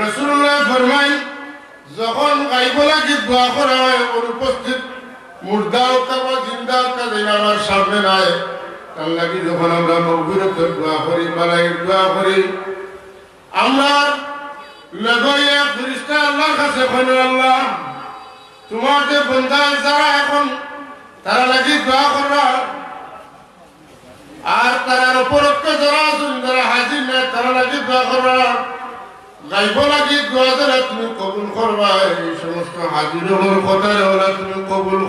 রসুল্লাহ ফরমাই যখন গাইবলাকে দোয়া করা হয়, অনুপস্থিত মুর্দা হোকা বা জিন্দা হোকা যেন আমার সামনে নাই। তার লাগি যখন আমরা মগবিরতের দোয়া করি, মালাইয়ের দোয়া করি, আমরা লগইয়া ফিরিস্তা আল্লাহর আল্লাহ, তোমার যে বন্ধা যারা এখন তারা লাগি দোয়া করবা আর তারার উপরত্ব যারা আছেন, যারা হাজির নাই, তারা লাগি দোয়া করবা সমস্ত তুমি কবুল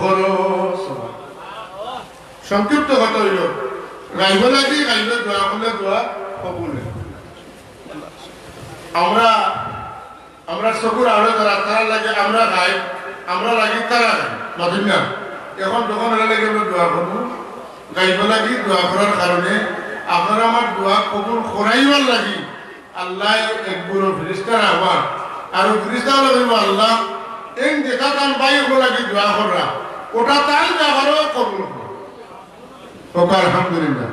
সংক্ষিপ্ত কথা হইল, গাইব লাগি, গাইব দোয়া করলে দোয়া কবুল। আমরা আমরা চকুর আলো তারা তারা লাগে আমরা গাই, আমরা লাগি তারা মাতিন না এখন যখন এরা লাগে আমরা দোয়া করব গাইব লাগি দোয়া করার কারণে আপনারা আমার দোয়া কবুল করাইবার লাগি আল্লাহ এক বুড়ো ফিরিস্তার আমার আর ফিরিস্তা আল্লাহ। এই দেখা তান বাই লাগি দোয়া করা ওটা তাই ব্যবহারও কবুল করো ওকে আলহামদুলিল্লাহ।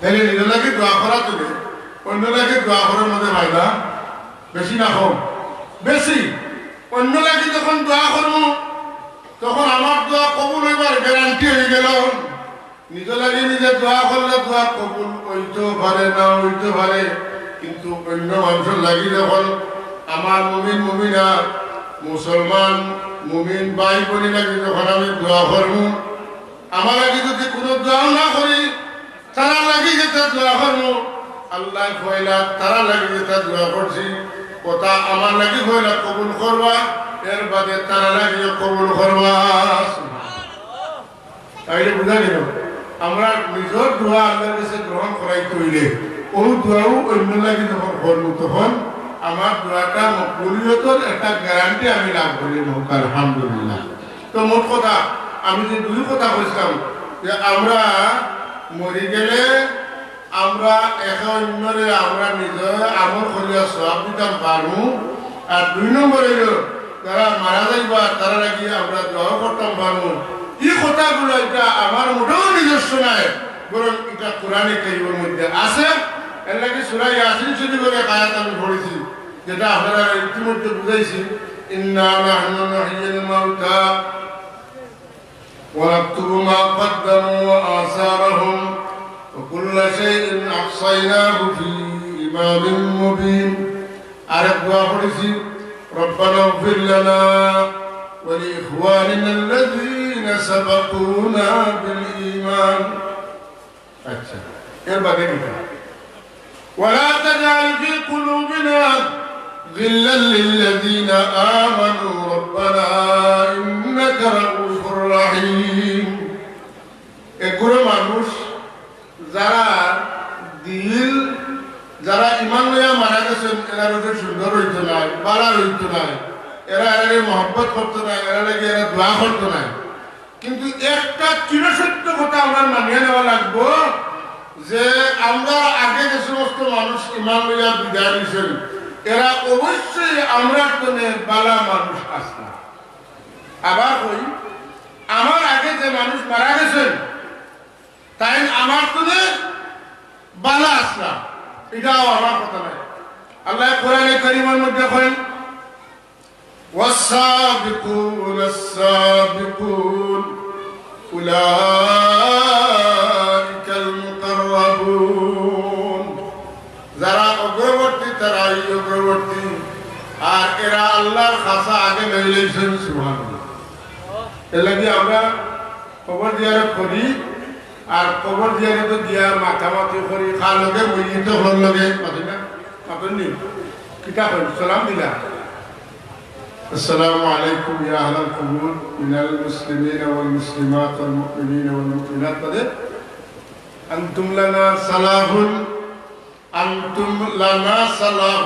তাহলে নিজের দোয়া করা তুমি অন্য লাগে দোয়া করার মধ্যে ফায়দা বেশি না বেশি। অন্য লাগে যখন দোয়া করব, তখন আমার দোয়া কবুল হইবার গ্যারান্টি হয়ে গেল। নিজে লাগে নিজে দোয়া করলে দোয়া কবুল হইতেও পারে, না হইতে পারে। কিন্তু অন্য মানুষের লাগি যখন আমার মুমিন, মুমিনা, মুসলমান, মুমিন ভাই বোনি লাগি যখন আমি দোয়া করব। আমার আগে যদি কোনো দোয়া না করি, তারা লাগি যেতে দোয়া করব। আল্লাহ কইলা তারা লাগি যেতে দোয়া করছি। কথা আমার লাগি কইলা কবুল করবা। এর বাদে তারা লাগি কবুল করবা। তাইলে বুঝা গেল, আমরা নিজের দোয়া আল্লাহর কাছে গ্রহণ করাই কইলে। ও দোয়াও অন্য লাগি করব তখন আমার দোয়াটা মকবুলিয়তর একটা গ্যারান্টি আমি লাভ করি হোক আলহামদুলিল্লাহ। তো মোট কথা, আমি যে দুই কথা কইছিলাম যে আমরা মরি গেলে আমরা একে অন্যরে আমরা নিজে আমল করিয়া সব দিতাম পারব আর দুই নম্বর হইল, যারা মারা যাইবা, তারা লাগি আমরা দোয়া করতাম পারব এই কথাগুলো এটা আমার মোটেও নিজস্ব নাই, বরং এটা কোরআনে কারিমের মধ্যে আছে। এর লাগে সুরাই আসিন শুধু করে কায়াত আমি পড়েছি যেটা আপনারা ইতিমধ্যে বুঝাইছি ইন্না নাহনু নাহিয়িল মাউতা ونكتب ما قدموا وآثارهم وكل شيء أحصيناه في إمام مبين عرف دعاء ربنا اغفر لنا ولإخواننا الذين سبقونا بالإيمان أحسن يبقى كده ولا تجعل في قلوبنا غلا للذين آمنوا ربنا إنك رؤوف رحيم এগুলো মানুষ যারা দিল যারা ইমান লইয়া মারা গেছেন এরা রোজে সুন্দর হইতো নাই বালা হইতো নাই এরা এরা মহব্বত করতো না এরা লাগে এরা দোয়া করতো না কিন্তু একটা চিরসত্য কথা আমরা মানিয়ে নেওয়া লাগবো যে আমরা আগে যে সমস্ত মানুষ ইমান লইয়া বিদায় দিয়েছেন এরা অবশ্যই আমরা কোনে বালা মানুষ আসনা আবার কই আমার আগে যে মানুষ মারা গেছেন তাই আমার কোনে বালা আসনা এটাও আমার কথা নাই আল্লাহ কোরআনে করিমের মধ্যে করেন والسابقون السابقون أولئك আর এরা আল্লাহর খাসা আগে লইলেছেন সুবহানাল্লাহ এর লাগি আমরা খবর দিয়ারে করি আর খবর দিয়ারে তো দিয়া মাথামাতি করি খার লগে বইয়ে তো হল লগে মাতি না মাতনি কিতাব সালাম দিলা السلام عليكم يا أهل القبور من المسلمين والمسلمات والمؤمنين والمؤمنات بدر أنتم لنا صلاح أنتم لنا صلاح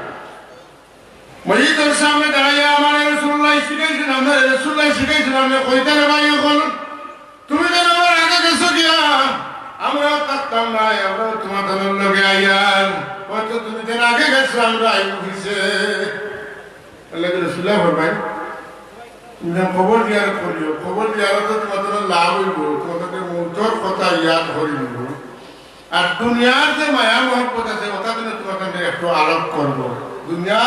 তোর সামনে দাঁড়াইয়া আমার রসুল্লাহ শিখাইছিলাম না কইতে না ভাই এখন। তুমি যেন আমার আগে গেছো গিয়া, আমরাও থাকতাম না, আমরাও তোমাদের লগে আইয়ার হয়তো তুমি যেন আগে গেছো, আমরা আই অফিসে লাগে রসুল্লাহ ভাই খবর দিয়ার করিও, খবর দিয়ার তো তোমাদের লাভ হইব তোমাদের মূর্তর কথা ইয়াদ করি নিব আর দুনিয়ার যে মায়া মহব্বত আছে, ওটা তুমি তোমাদের একটু আলোক করব। দুনিয়া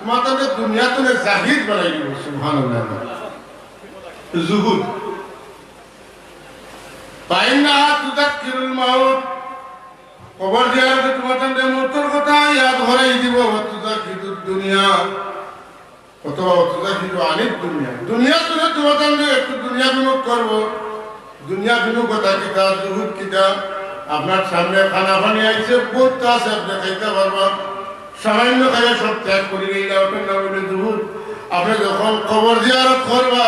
তোমার তাহলে দুনিয়া তোলে জাহির বানাই দিব সুহান জুহুদ। বাইনাহা তুদাক্কিরুল মাউত। কবর দেওয়ার আগে তোমার তাহলে মৃত্যুর কথা ইয়াদ হরাই দিব তুদাক্কিরুদ দুনিয়া। অথবা তুদাক্কিরু আনিক দুনিয়া। দুনিয়া তোলে তোমার তাহলে একটু দুনিয়া বিমুখ করব। দুনিয়া বিমুখতা কিতা জুহুদ কিতা আপনার সামনে খানা ফানি আইছে, বহুত আছে আপনি খাইতে পারবা। সামান্য খাইয়া সব ত্যাগ করি গেলে ওটার নাম হইলে জুহুদ আপনি যখন কবর জিয়ারত করবা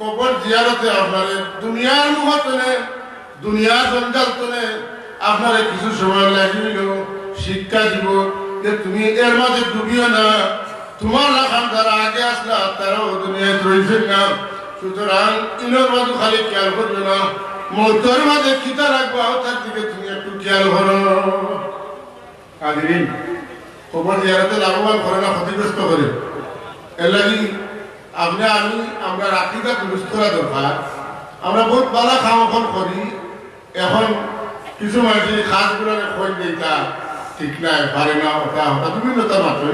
কবর জিয়ারতে আপনার দুনিয়ার মুহূর্তে, দুনিয়ার জঞ্জাল তোলে আপনার কিছু সময় লাগিল শিক্ষা দিব যে তুমি এর মাঝে ডুবিও না। তোমার লাখান যারা আগে আসলা, তারাও দুনিয়ায় রয়েছে না। সুতরাং ইনোর মাঝে খালি খেয়াল করবে না। মৌতর মাঝে কিতা রাখব তার দিকে তুমি একটু খেয়াল করো। কাদিন খবর জিয়ারতে লাভবান করে না ক্ষতিগ্রস্ত করে এর লাগি আপনি আমি, আমরা রাত্রিটা দুরুস্ত করা দরকার। আমরা বহুত বালা খাওয়া করি। এখন কিছু মানুষ খাসগুলো খোঁজ দিতা, ঠিক নাই, পারে না, ওটা ওটা বিভিন্নতা মাত্র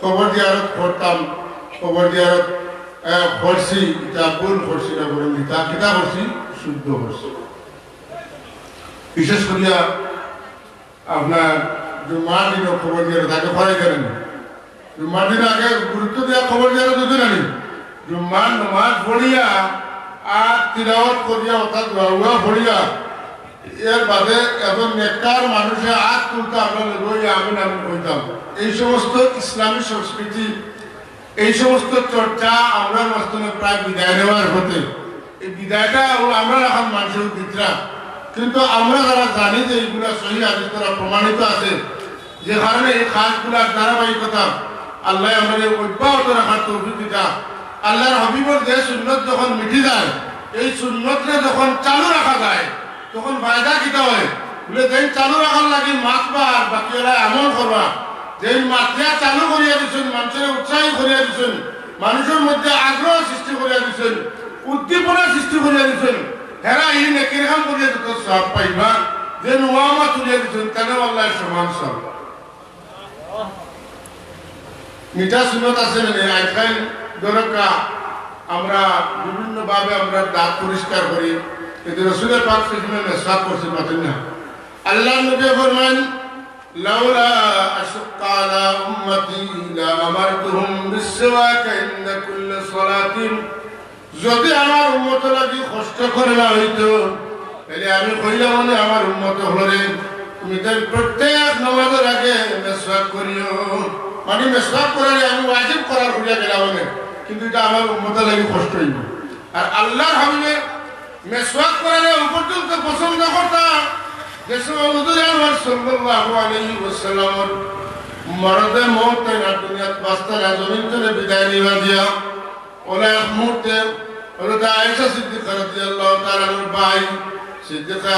খবর দিয়ারত করতাম খবর দিয়ারত করছি এটা ভুল করছি না বলুন দিতা, কিতা করছি? শুদ্ধ করছি। বিশেষ করিয়া আপনার দিন খবর দিয়ে তাকে খরাই করেন জুম্মার দিন আগে গুরুত্ব দেওয়া খবর দেওয়া দুদিন আনি জুম্মার নমাজ পড়িয়া আর তিলাওয়াত করিয়া, অর্থাৎ বাউয়া পড়িয়া, এর বাদে এখন নেককার মানুষে আগ তুলতে আমরা রই আমিন আমিন কইতাম। এই সমস্ত ইসলামী সংস্কৃতি, এই সমস্ত চর্চা আমরা মাঝখানে প্রায় বিদায় নেওয়ার হতে এই বিদায়টা আমরা এখন মানুষের বিদ্রা কিন্তু আমরা যারা জানি যে এইগুলা সহি প্রমাণিত আছে, যে কারণে এই কাজগুলার ধারাবাহিকতা আল্লাহ আমাদের অব্যাহত রাখার তৌফিক দিতা। আল্লাহর হবিবর যে সুন্নত যখন মিটি যায়, এই সুন্নতরে যখন চালু রাখা যায়, তখন ফায়দা কিতা হয়? বলে যেই চালু রাখার লাগি মাতবার বাকি ওরা এমন করবা। যেই মাত্রা চালু করিয়া দিচ্ছেন মানুষের উৎসাহী করিয়া দিচ্ছেন মানুষের মধ্যে আগ্রহ সৃষ্টি করিয়া দিচ্ছেন উদ্দীপনা সৃষ্টি করিয়া দিচ্ছেন দিত সব পাইবা যে নোয়ামা তুলিয়া দিচ্ছেন কেন আল্লাহ সমান সব? মিঠা সুনত আছে মানে আজকাল দরকা আমরা বিভিন্ন ভাবে আমরা দাঁত পরিষ্কার করি। কিন্তু রসুলের পাক সেখানে মেসাব করছে পাতেন না। আল্লাহ নবী ফরমান লাউলা আশqa আলা উম্মতি লা আমারতুহুম বিসওয়াক ইনদা কুল্লি সালাতিন। যদি আমার উম্মত লাগি কষ্ট করে না হইতো তাহলে আমি কইলাম মানে আমার উম্মত হলে তুমি তাই প্রত্যেক নামাজের আগে মেসওয়াক করিও। মানে মেসওয়াক করারে আমি ওয়াজিব করার হইয়া গেলাম কিন্তু এটা আমার উম্মত লাগি কষ্ট হইব আর আল্লাহর হাবিবে মেসওয়াক করারে পর্যন্ত পছন্দ করতাম যে হুজুর আমার সাল্লাল্লাহু আলাইহি ওয়াসাল্লাম মরদে মৌত না দুনিয়াত বাস্তা না, জমিন থেকে বিদায় নিবা দিয়া। ওলা এক মুহূর্তে আয়েশা সিদ্দিকা রাদিয়াল্লাহু তাআলা আনহার ভাই সিদ্দিকা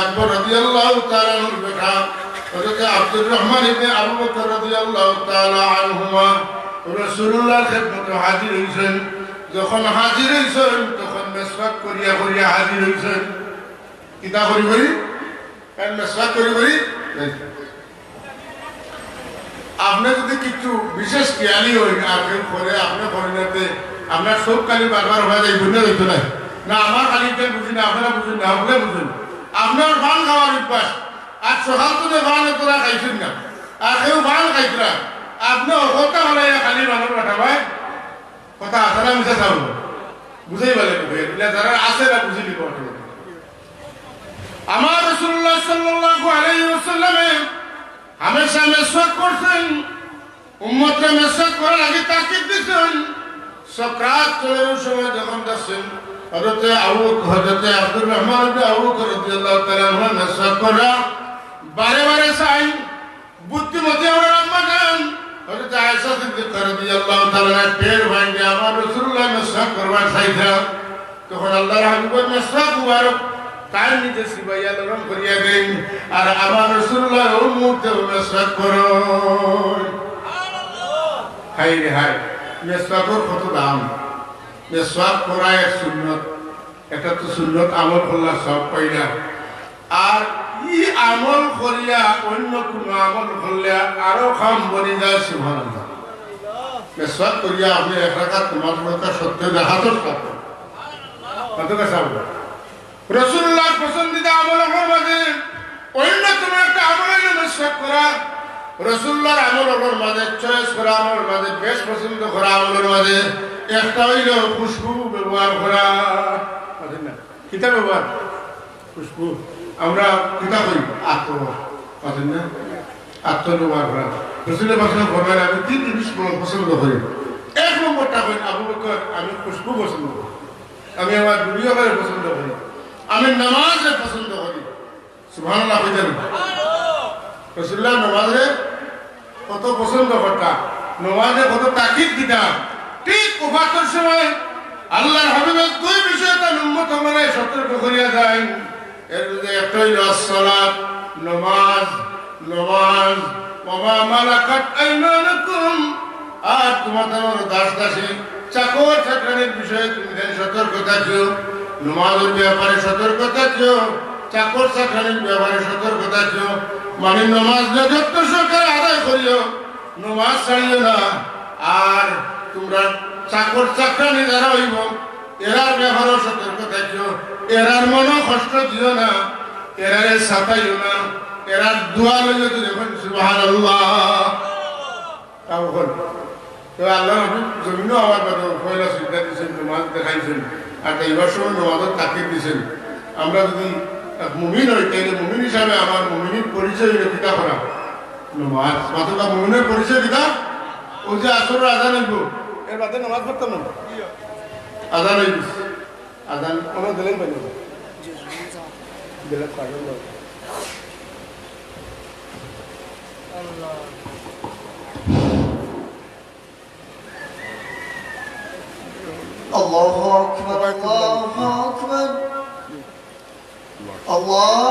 হইছেন। যখন হাজির হইছেন, তখন মেসওয়াক করিয়া করিয়া হাজির হইছেন। কিতা করি করি? কারণ মেসওয়াক করি আপনি যদি কিছু বিশেষ জ্ঞানী হই আর কেউ করে আপনি করিনাতে আপনার সব কালি বারবার হয়ে যায় বুঝতে হইতো না না, আমার কালিটা বুঝি না আপনারা বুঝুন না আপনারা বুঝুন। আপনার ভান খাওয়ার অভ্যাস। আর সকাল থেকে ভান তোরা খাইছেন না। আর কেউ ভান খাইছিল আপনি কথা হলে খালি মানুষ পাঠাবাই কথা না মিশা চাব বুঝাই পালে যারা আছে না বুঝি দিব আমার রসুল্লাহ সাল্লাল্লাহু আলাইহি ওয়াসাল্লামে হামেশা মেসওয়াক করছেন। উম্মতরা মেসওয়াক করার আগে তাকিদ দিছেন সক্রাত চলের সময় যখন যাচ্ছেন হযরতে আবু হযরতে আব্দুর রহমান আবু রাদিয়াল্লাহু তাআলা আনহু মেসওয়াক করা। বারে বারে চাই বুদ্ধিমতী আমার আম্মা যান হযরতে আয়েশা সিদ্দিকা রাদিয়াল্লাহু তাআলা টের ভাঙ্গে আমার রাসূলুল্লাহ মেসওয়াক করবার চাইতাম তখন আল্লাহর হাবিবের মেসওয়াক মুবারক তার নিচে সিবাইয়া লরম করিয়া দেন। আর আমার রসুল্লাহ ওর মুহূর্তে মেসওয়াক করো। হাই রে হাই মেসওয়াকর কত দাম। মেসওয়াক করা এক সুন্নত, এটা তো সুন্নত আমল করলা, সব পাইলা আর ই আমল করিয়া অন্য কোনো আমল করলে আরও খাম বনি যায়, সুবহানাল্লাহ। মেসওয়াক করিয়া আপনি এক রাখাত তোমার কথা সত্য দেখাতর সাথে কত কথা বলো? রসুল্লাহ পছন্দিদা আমল আমার মাঝে অন্যতম একটা আমল হইল মেসওয়াক করা। রসুল্লাহর আমল আমার মাঝে, চয়েস করা আমলের মাঝে, বেশ পছন্দ করা আমলের মাঝে। একটা হইল খুশবু ব্যবহার করা? কিতা ব্যবহার? খুশবু। আমরা কিতা করি আত্ম। বুঝলেন না? আত্ম ব্যবহার করা। রসুলের আমি তিন পছন্দ করি। এক নম্বরটা করি আবু আমি খুশবু পছন্দ করি। আমি আমার দুনিয়া পছন্দ করি। আমি নামাজে পছন্দ করি। সুবহানাল্লাহ কইতেন রসুল্লাহ, নামাজে কত পছন্দ করতাম। নামাজে কত তাকিদ দিতাম। ঠিক উপাতর সময় আল্লাহর হাবিবের দুই বিষয় তার উন্মত মানে সতর্ক করিয়া যায় এর মধ্যে একটাই সালাত নমাজ নমাজ। বাবা মালাকাত আইমানুকুম। আর তোমাদের দাস দাসী, চাকর চাকরানির বিষয়ে তুমি সতর্ক থাকিও, নমাজের ব্যাপারে সতর্ক থাকিও, চাকর চাকরানির ব্যাপারে সতর্ক থাকিও মানে নমাজ যত সরকার আদায় করিও, নমাজ ছাড়িও না। আর তোমরা চাকর চাকরানি যারা হইব। এরার ব্যাপারেও সতর্ক থাকিও এরার মনও কষ্ট দিও না। এরারে সাতাইও না। এরার দোয়া লইও তো দেখুন সুবহানাল্লাহ। তাও হল। তো আল্লাহ নবী জমিনও আমার বাদে পয়লা সুবিধা দিয়েছেন নমাজ দেখাইছেন। আর এইবার সময় নমাজের তাকিদ দিয়েছেন আমরা যদি মুমিন হই, তাইলে মুমিন হিসাবে আমার মুমিনের পরিচয় হইলে কিতা করা? নমাজ। মাত্র মুমিনের পরিচয় কিতা? ও যে আসর আজান হইব এর বাদে নমাজ পড়তাম না আজান হইব আজান আমার দিলেন পাইনি দিলেন পাইনি الله أكبر الله أكبر الله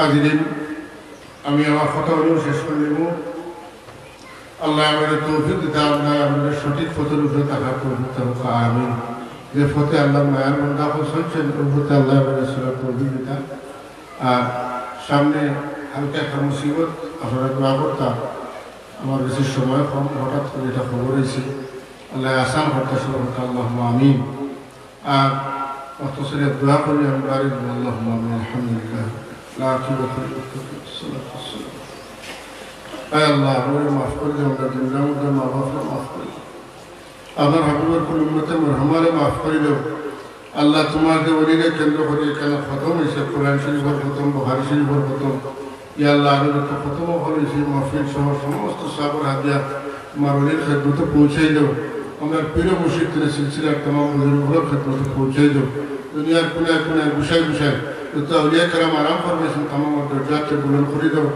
হাজিরিন, আমি আমার কথাগুলো শেষ করে দেব। আল্লাহ আমাদের তৌফিক দিতে আল্লাহ আমাদের সঠিক পথের উপরে তৌফিক হোক আমিন। যে ফতে আল্লাহ মায়ের মন্দা ওই ফতে আল্লাহ আমাদের সেরা তৌফিক দিতা আর সামনে হালকা একটা মুসিবত, আপনারা দোয়া করতাম আমার বেশি সময় কম, হঠাৎ করে এটা খবর হয়েছে আল্লাহ করতে শুরু করতে আল্লাহ আমিন। আর সেরে দোয়া করি আমি বাড়ি আল্লাহ আমিন, আলহামদুলিল্লাহ। আল্লাহ আমরা মাফ করে দিন আমরা জিন্দার মধ্যে মা বাপরা মাফ করে। দিন আপনার হাবিবুর কোন উন্নতে মরহমারে মাফ করে দেব আল্লাহ তোমার যে অলিরে কেন্দ্র করে কেন খতম হয়েছে কোরআন শরীফের খতম বহারি শরীফের খতম ইয়া আল্লাহ আরও যত খতম হয়েছে মাহফিল সহ সমস্ত সাবর হাতিয়া তোমার অলির খেদমতে পৌঁছাই দেব আমরা প্রিয় মুশিদের সিলসিলার তোমার অলির ঘরের খেদমতে পৌঁছাই দেব দুনিয়ার কোনায় কোনায় গুছায় গুছায় গুসাই গুসাই যত অলিয়া কালাম আরাম ফরমেছেন তমাম দরজাতে বুলন করে দাও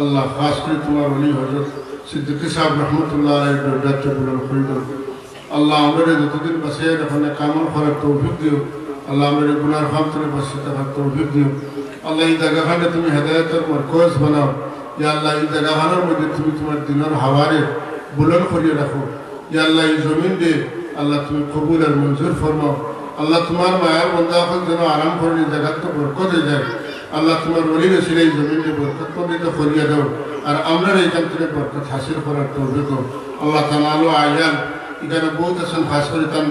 আল্লাহ খাস করে তোমার অলি হজরত সিদ্দিকী সাহেব রহমতুল্লাহ আলাইহির দরজাতে বুলন করে দাও আল্লাহ আমরা যতদিন বাঁচিয়ে রাখলে কামল করার তৌফিক দিও আল্লাহ আমরা গুনার খাম থেকে বাঁচিয়ে থাকার তৌফিক দিও আল্লাহ এই জায়গাখানে তুমি হেদায়তের মরকজ বানাও ইয়া আল্লাহ এই জায়গাখানের মধ্যে তুমি তোমার দিনের হাওয়ারে বুলন করিয়ে রাখো ইয়া আল্লাহ এই জমিন দিয়ে আল্লাহ তুমি কবুল আর মঞ্জুর ফরমাও আল্লাহ তোমার মায়ের বন্দাখন যেন আরাম করে এই জায়গাতে বরকত হয়ে যায়। আল্লাহ তোমার বলি গেছিল এই জমিন বরকত মন্দিত করিয়ে দাও। আর আমরা এইখান থেকে বরকত হাসিল করার তৌফিক। আল্লাহ তামালো আয়াল এখানে বহুত আছেন, খাস করে তান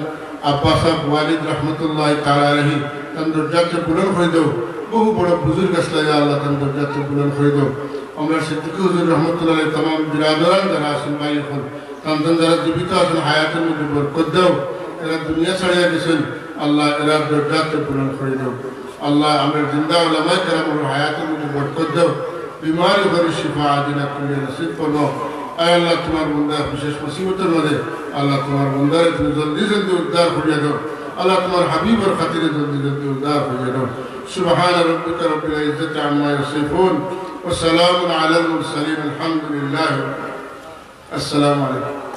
আব্বা সাহেব ওয়ালিদ রহমতুল্লাহ তালাহি তান দরজাতে পূরণ করে দেও। বহু বড় বুজুর্গ আসলে আল্লাহ তান দরজাতে পূরণ করে দেও। আমরা সিদ্দিকী হুজুর রহমতুল্লাহ তাম বিরাদরান যারা আছেন, ভাই এখন তান যারা জীবিত আছেন, হায়াতের মধ্যে বরকত দেও। এরা দুনিয়া ছাড়িয়ে গেছেন আল্লাহ এরা দরজাতে পূরণ করে দেও আল্লাহ আমরা জিন্দা ওলামায় কেরাম হায়াতের মধ্যে বরকত দেও বিমারি ভরি শিফা আদিনা কুলিয়ে নসিব করো আয় আল্লাহ তোমার বন্দার বিশেষ মুসিবতের মধ্যে আল্লাহ তোমার বন্দারে তুমি জলদি জলদি উদ্ধার করিয়া দাও আল্লাহ তোমার হাবিবর খাতিরে জলদি জলদি উদ্ধার করিয়া দাও سبحان ربك رب العزة عما يصفون وسلام على المرسلين الحمد لله السلام عليكم